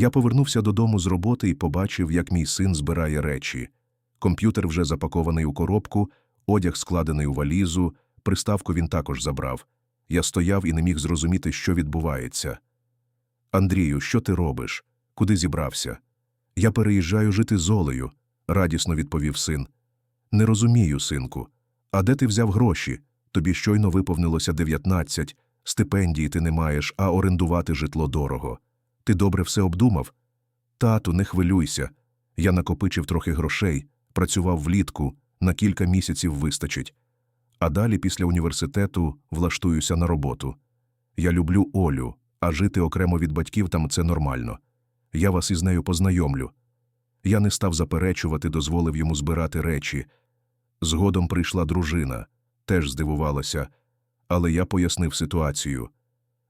Я повернувся додому з роботи і побачив, як мій син збирає речі. Комп'ютер вже запакований у коробку, одяг складений у валізу, приставку він також забрав. Я стояв і не міг зрозуміти, що відбувається. Андрію, що ти робиш? Куди зібрався? Я переїжджаю жити з Олею, радісно відповів син. Не розумію, синку. А де ти взяв гроші? Тобі щойно виповнилося 19, стипендії ти не маєш, а орендувати житло дорого. Ти добре все обдумав? Тату, не хвилюйся. Я накопичив трохи грошей, працював влітку, на кілька місяців вистачить. А далі після університету влаштуюся на роботу. Я люблю Олю, а жити окремо від батьків там це нормально. Я вас із нею познайомлю. Я не став заперечувати, дозволив йому збирати речі. Згодом прийшла дружина, теж здивувалася, але я пояснив ситуацію.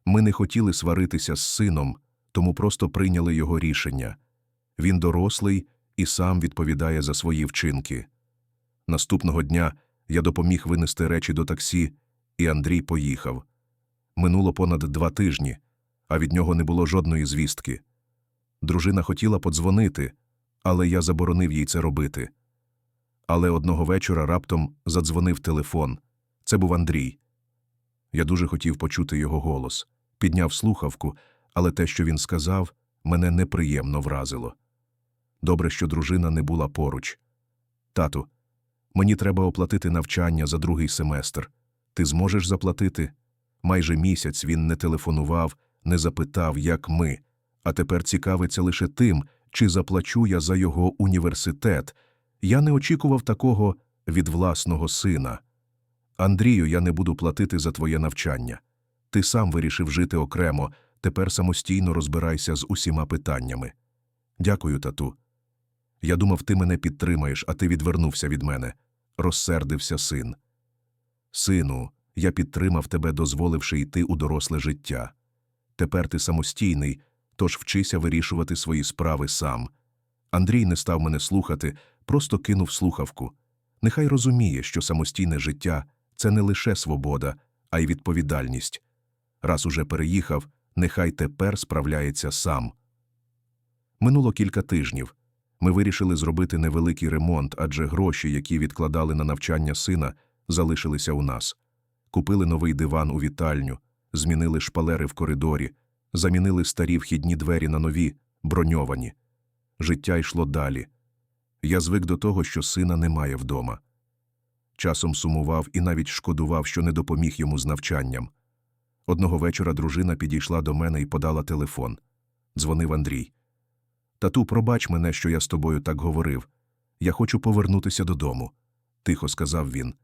Ми не хотіли сваритися з сином, тому просто прийняли його рішення. Він дорослий і сам відповідає за свої вчинки. Наступного дня я допоміг винести речі до таксі, і Андрій поїхав. Минуло понад два тижні, а від нього не було жодної звістки. Дружина хотіла подзвонити, але я заборонив їй це робити. Але одного вечора раптом задзвонив телефон. Це був Андрій. Я дуже хотів почути його голос, підняв слухавку, але те, що він сказав, мене неприємно вразило. Добре, що дружина не була поруч. Тату, мені треба оплатити навчання за другий семестр. Ти зможеш заплатити? Майже місяць він не телефонував, не запитав, як ми, а тепер цікавиться лише тим, чи заплачу я за його університет. Я не очікував такого від власного сина. Андрію, я не буду платити за твоє навчання. Ти сам вирішив жити окремо, тепер самостійно розбирайся з усіма питаннями. Дякую, тату. Я думав, ти мене підтримаєш, а ти відвернувся від мене. Розсердився син. Сину, я підтримав тебе, дозволивши йти у доросле життя. Тепер ти самостійний, тож вчися вирішувати свої справи сам. Андрій не став мене слухати, просто кинув слухавку. Нехай розуміє, що самостійне життя це не лише свобода, а й відповідальність. Раз уже переїхав, нехай тепер справляється сам. Минуло кілька тижнів. Ми вирішили зробити невеликий ремонт, адже гроші, які відкладали на навчання сина, залишилися у нас. Купили новий диван у вітальню, змінили шпалери в коридорі, замінили старі вхідні двері на нові, броньовані. Життя йшло далі. Я звик до того, що сина немає вдома. Часом сумував і навіть шкодував, що не допоміг йому з навчанням. Одного вечора дружина підійшла до мене і подала телефон. Дзвонив Андрій. Тату, пробач мене, що я з тобою так говорив. Я хочу повернутися додому, тихо сказав він.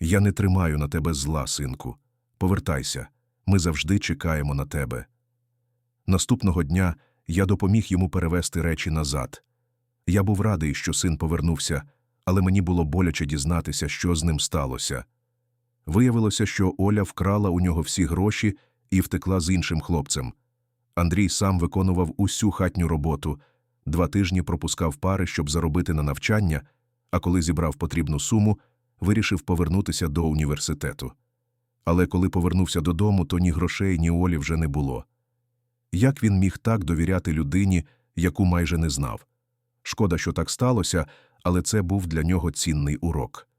Я не тримаю на тебе зла, синку. Повертайся, ми завжди чекаємо на тебе. Наступного дня я допоміг йому перевести речі назад. Я був радий, що син повернувся, але мені було боляче дізнатися, що з ним сталося. Виявилося, що Оля вкрала у нього всі гроші і втекла з іншим хлопцем. Андрій сам виконував усю хатню роботу, два тижні пропускав пари, щоб заробити на навчання, а коли зібрав потрібну суму, вирішив повернутися до університету. Але коли повернувся додому, то ні грошей, ні Олі вже не було. Як він міг так довіряти людині, яку майже не знав? Шкода, що так сталося, але це був для нього цінний урок.